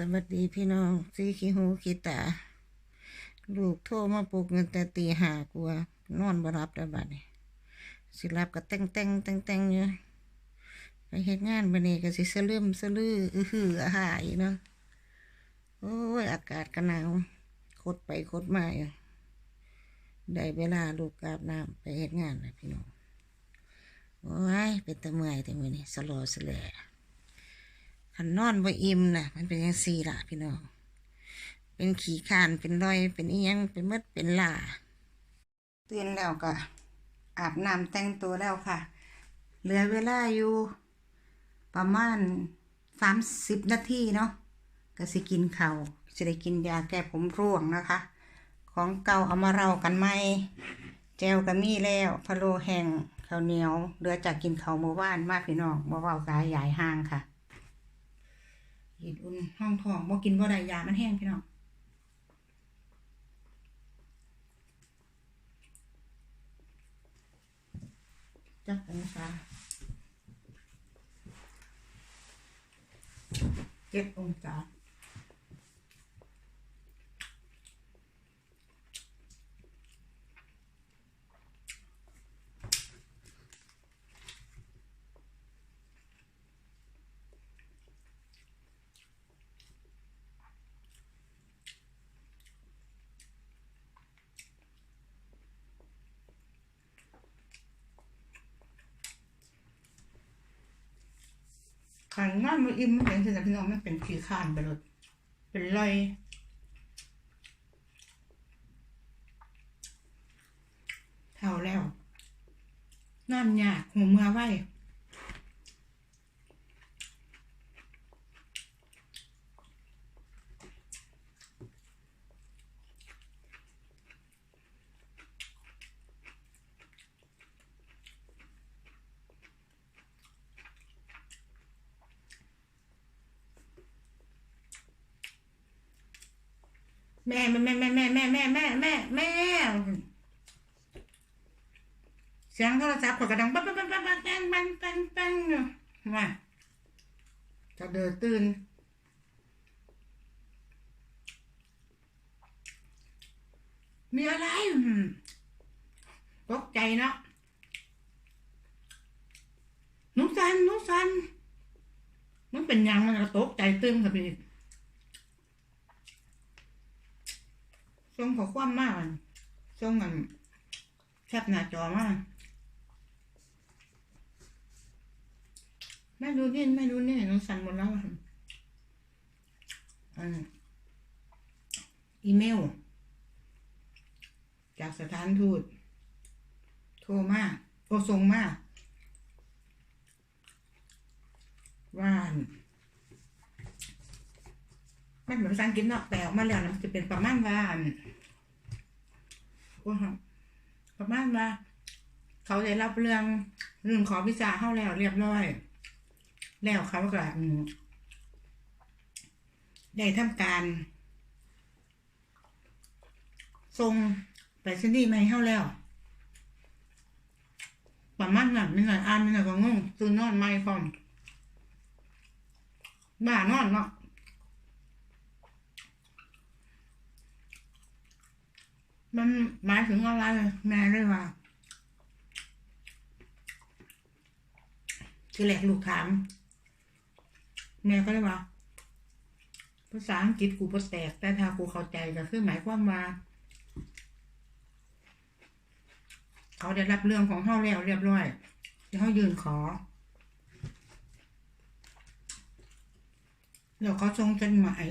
สวัสดีพี่น้องซีขี้หูขี้ตา ลูกโทรมาปลุกเงินแต่ตีหากลัวนอนบ่รับแล้บัดนี้สิรับก็แต่งแต่งแต่งแต่งอยู่ไปเฮ็ดงานบัดนี้ก็สิสะลืมสะลืออือหืออาหายเนาะโอ้ยอากาศก็หนาวคดไปคดมาอยู่ได้เวลาลูกอาบน้ำไปเฮ็ดงานแล้วพี่น้องโอ้ยเป็นตะเมื่อยแต่มื้อนี้สโลสแล ขันนอนบ่อิ่มน่ะ มันเป็นยังสี่ล่ะ พี่น้อง เป็นขี้ขาน เป็นรอย เป็นอียังเป็นมืดเป็นล่าตื่นแล้วก็ อาบน้ำแต่งตัวแล้วค่ะ เหลือเวลาอยู่ ประมาณสามสิบนาทีเนาะ ก็สิกินเข้าวสิได้กินยาแก้ผมร่วงนะคะ ของเก่าเอามาเรากันไหมแจวก็มีแล้วพะโลแห้งข้าวเหนียวเหลือจากกินข้าวเมื่อวานมากพี่น้องบ่เว้ากายใหญ่ห้างค่ะ หินอุ่นห้องทองบ่กินบ่ได้ยามันแห้งพี่น้องจักองศาเจ็ดองศา ขันง่ายมันอิ่มมันเป็นสิพี่น้องมันเป็นขี้ข้านไปเลยเป็นไรเท่าแล้ว นอนยากหัวเมื่อไว้ แม่แม่แม่แม่แม่แม่แม่แม่แม่แม่เสียงโทรศัพท์กดกระดังปั๊บปั๊บปั๊บปั๊บปั๊บปังปังปังปังมาจะเดินตื่นมีอะไรตกใจเนาะนุสันนุสันมันเป็นยังมันก็ตกใจตื่นค่ะพี่ ส่งขอความมากมันส่งกันแคปหน้าจอมากไม่รู้เนี่ยไม่รู้เนี่ยน้องสั่นหมดแล้วอะอันอีเมล จากสถานทูต โทรมาโทรส่งมาว่า ไม่เหมือนภาษาอังกฤษเนาะแต่ออกมาแล้วนะมันจะเป็นประมาณว่าอั่นโอ้ยประมาณว่า เขาได้รับเรื่องเรื่องขอวิจาเข้าแล้วเรียบร้อย แล้วเขาก็ได้ทำการส่งไปชนีย์มาให้เข้าแล้วประมาณนั้นไม่หน่อยอ่านไม่หน่อยก็งงตื่นนอนไม่พร้อมบ้านอนเนาะ มันหมายถึงอะไรแม่เลยว่าทีแรกลูกถาม แม่ก็เลยว่า ภาษาอังกฤษกูบ่แตก แต่ถ้ากูเข้าใจก็คือหมายความว่า เขาได้รับเรื่องของเฮาแล้วเรียบร้อยที่เขายืนขอแล้วเขาส่งจดหมาย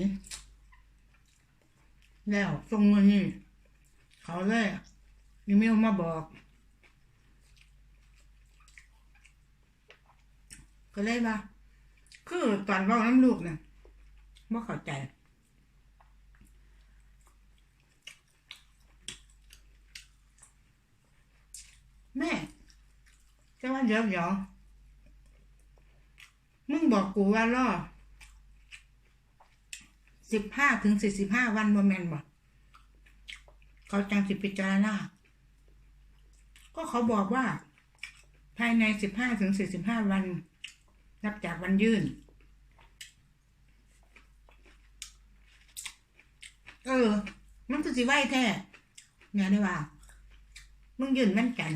แล้วส่งเงินนี่ เขาเลยอีเมลมาบอก ก็เลยว่าคือตอนเว่าน้ำลูกเนี่ยไม่เข้าใจแม่จะว่าเดี๋ยวเดี๋ยวมึงบอกกูว่ารอสิบห้าถึงสี่สิบห้าวันบ่แมนบอก เขาจังสิพิจารณา ก็เขาบอกว่า ภายในสิบห้าถึงสี่สิบห้าวัน นับจากวันยื่น เออ มันคือสิไหวแท้เนี่ยได้ว่า มึงยื่นมันกัน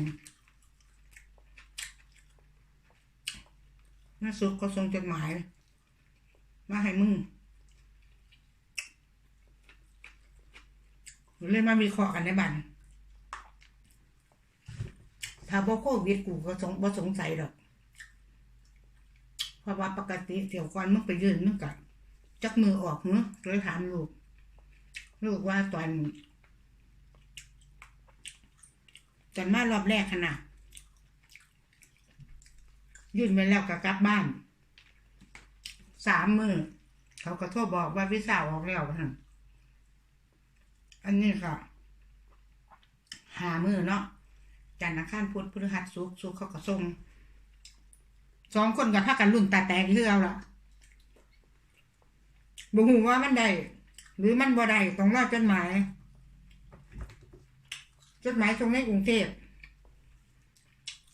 น่าสุกก็ส่งจดหมาย มาให้มึง เลยมาวิเคราะห์กันในบันถ้าบ่โควิดกูก็สงบ่สงสัยดอก เพราะว่าปกติเดี๋ยวก่อนมึงไปยืนมึงกะจักมือออกเนอะเลยถามลูก ลูกว่าตอนตอนมารอบแรกขนาดยื่นไปแล้วก็กลับบ้าน สามมือ เขาก็โทรบอกว่าวิสาวออกแล้วฮะ อันนี้ค่ะหามือเนาะจันทร์อังคารพุธพฤหัสศุกร์ศุกเขาก็ส่งสองคนกับพากันรุ่นตาแตกเรือเอาล่ะบ่หูว่ามันได้หรือมันบ่ได้ต้องรอจดหมาย จดหมายส่งในกรุงเทพ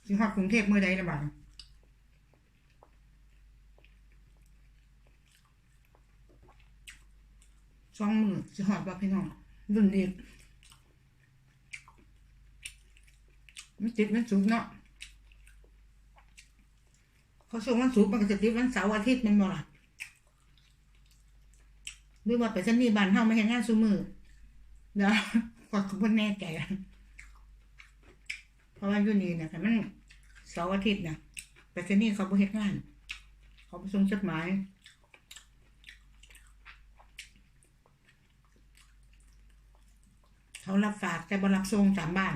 สิฮอดกรุงเทพเมื่อใดละบาดสองมือสิฮอดบ่พี่น้อง รุ่นเด็กมันติดมันสูงเนาะเขาส่งวันศุกร์มันก็จะติดวันเสาร์อาทิตย์มันบ่ล่ะหรือว่าไปสนีบานเฮาไม่เห็นงานซุมือเดี๋ยวขอคุณแน่ใจเพราะว่าอยู่นี่เนี่ยแต่มันเสาร์อาทิตย์เนี่ยไปสนีเขาบ่เฮ็ดงาน เขาไปส่งจดหมาย เขารับฝากแต่บ่รับส่งตามบ้าน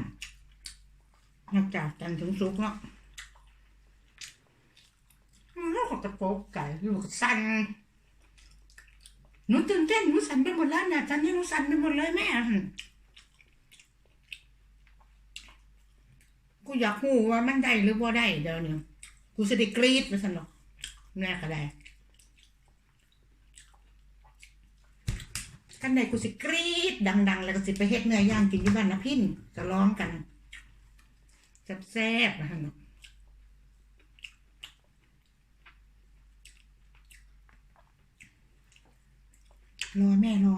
นอกจากจันทึงศุกเนาะแล้วก็ตะโปกไก่อยู่สั่นหนูตื่นเต้นหนูสั่นไปหมดแล้วเนี่ยตอนนี้หนูสั่นไปหมดเลยแม่กูอยากหูว่ามันได้หรือบ่ได้เดี๋ยวนี้กูจะได้กรีดไปสันหรอกแม่ก็ได้ กันใดกูสิกรีดดัง ๆ แล้วก็สิไปเฮ็ดเนื้อย่างกินที่บ้านนะพินจะร้องกันแซ่บๆนะฮะเนาะรอแม่รอ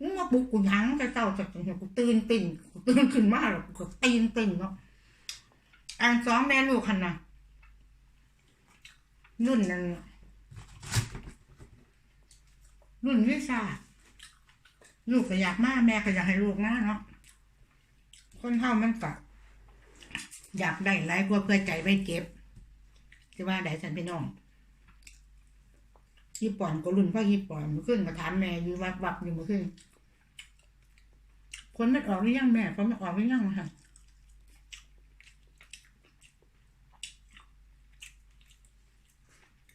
มึงมาปลุกกูยังแต่เจ้าจากจังกูตื่นติ่งกูตื่นขึ้นมาแล้วกูก็ตีนติ่งเนาะอ่านสองแม่ลูกคันนะรุ่นนั้นรุ่นวิชา ลูกก็อยากมาแม่ก็อยากให้ลูกมาเนาะคนเฮามันก็อยากได้หลายกว่าเพื่อใจไว้เก็บที่ว่าได้สันพี่น้องยี่ปอนก็รุ่นพ่อยี่ปอนมาขึ้นมาถามแม่อยู่วัดวัดอยู่มาขึ้นคนไม่ออกหรือยังแม่ก็ไม่ออกหรือยังค่ะ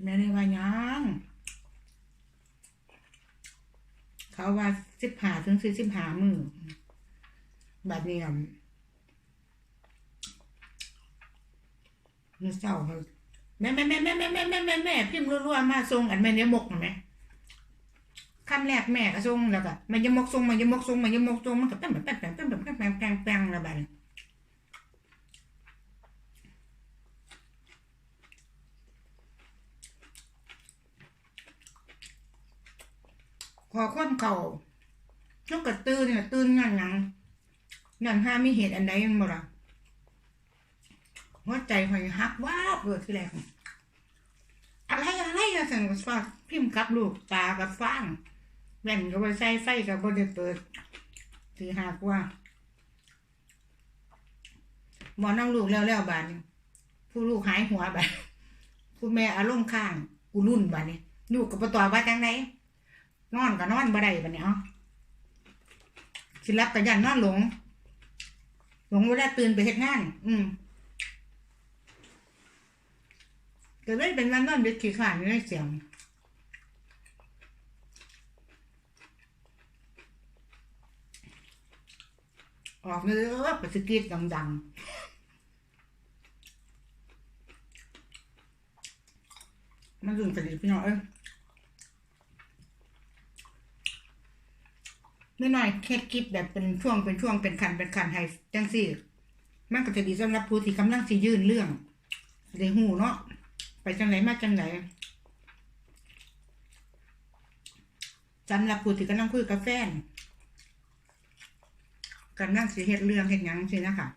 แม่ได้ว่ายัง เขาว่าสิบหาถึงสี่สิบหามือบัดนี้อะมื้อเศร้าแม่แม่แม่แม่แม่แม่แม่แม่แม่พิมพ์รัวๆมาทรงอันแม่ยมกเห็นไหมคำแรกแม่ก็ทรงแล้วก็มันยมกทรงมันยมกทรงมันยมกทรงมันก็แป้งแป้งแป้งแป้งแป้งแป้งแป้งแป้งแป้งแล้วบัด พอคนเขาต้องกระตื่นเนี่ยตื่นงั้นหยังงั้นห้ามีเหตุอันใดมันบ่ล่ะหัวใจหอยหักวาบเลยทีแรกอะไรอะไรอะสั่งก็ฟ้าพิมพ์กับลูกตากับฟ้างแว่นก็ไปใส่ไฟกับบได้เปิดถือหากว่าหมอนั่งลูกแล้วแล้วบานผู้ลูกหายหัวบานผู้แม่อารมณ์ข้างกูรุ่นบานนี้ลูกกับประตอว่าจังไหน นอนก็นอนบ่ได้บานนี้เอ๋อสิรับกระยันนอนหลง หลงเวลาตื่นไปเฮ็ดงาน อืมก็เลยเป็นวันนอนดึกขี้ขลาดอยู่ในเสียงออกเลยว่าปสกีดดังๆ มันรุนสนิทพี่น้องเอ้ย นิดหน่อยแค่คลิปแบบเป็นช่วงเป็นช่วงเป็นคันเป็นคันให้จังสี่ มันก็จะดีสำหรับผู้ที่กำลังสิยื่นเรื่องได้หูเนาะไปจังไหนมาจังไหนสำหรับผู้ที่กำลังคุยกับแฟนกำลังสิเฮ็ดเรื่องเฮ็ดยังสินะคะ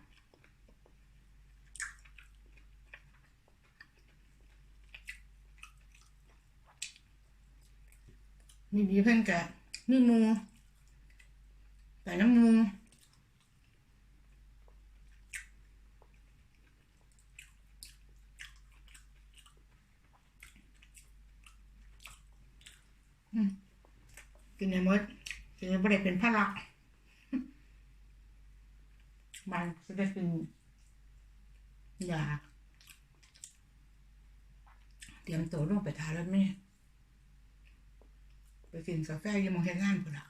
มีดีเพิ่นกะมีมู แต่น้ำมูอืมกินในมดกินในบ่ได้เป็นพระลักมันจะได้เป็นยาเตรียมตัวลงไปทานแล้วแม่ไปกินกาแฟยังมองเห็นงานพุ่นละ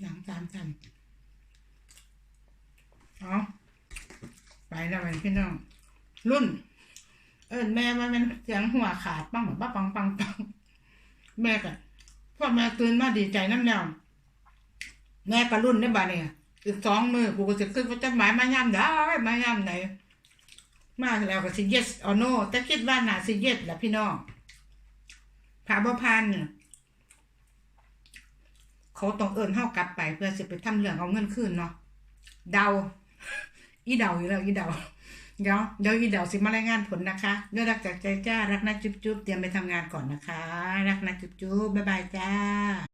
หนัง สามชั้นเอาไปแล้วมันพี่น้อง รุ่น เอิญแม่ว่ามันเสียงหัวขาดปังปังปังปังปังแม่ก็พ่อแม่ตื่นมาดีใจน้ำแนวแม่ก็รุ่นได้บ่าเนี่ยอีกสองมือกูก็จะขึ้นว่าจะหมายมายามได้มายามไหนมาแล้วก็สิ yes or no แต่คิดว่าน่าสิ yes แหละพี่น้องผาบ่พานเนี่ย เขาต้องเอิญเฮากลับไปเพื่อจะไปทำเรื่องเอาเงินคืนเนาะเดา อีเดาอยู่แล้วอีเดาเดี๋ยวเดี๋ยวอีเดาสิมารายงานผลนะคะด้วยรักจากใจจ้ารักนะจุ๊บจุ๊บเตรียมไปทำงานก่อนนะคะ รักนะจุ๊บจุ๊บบ๊ายบายจ้า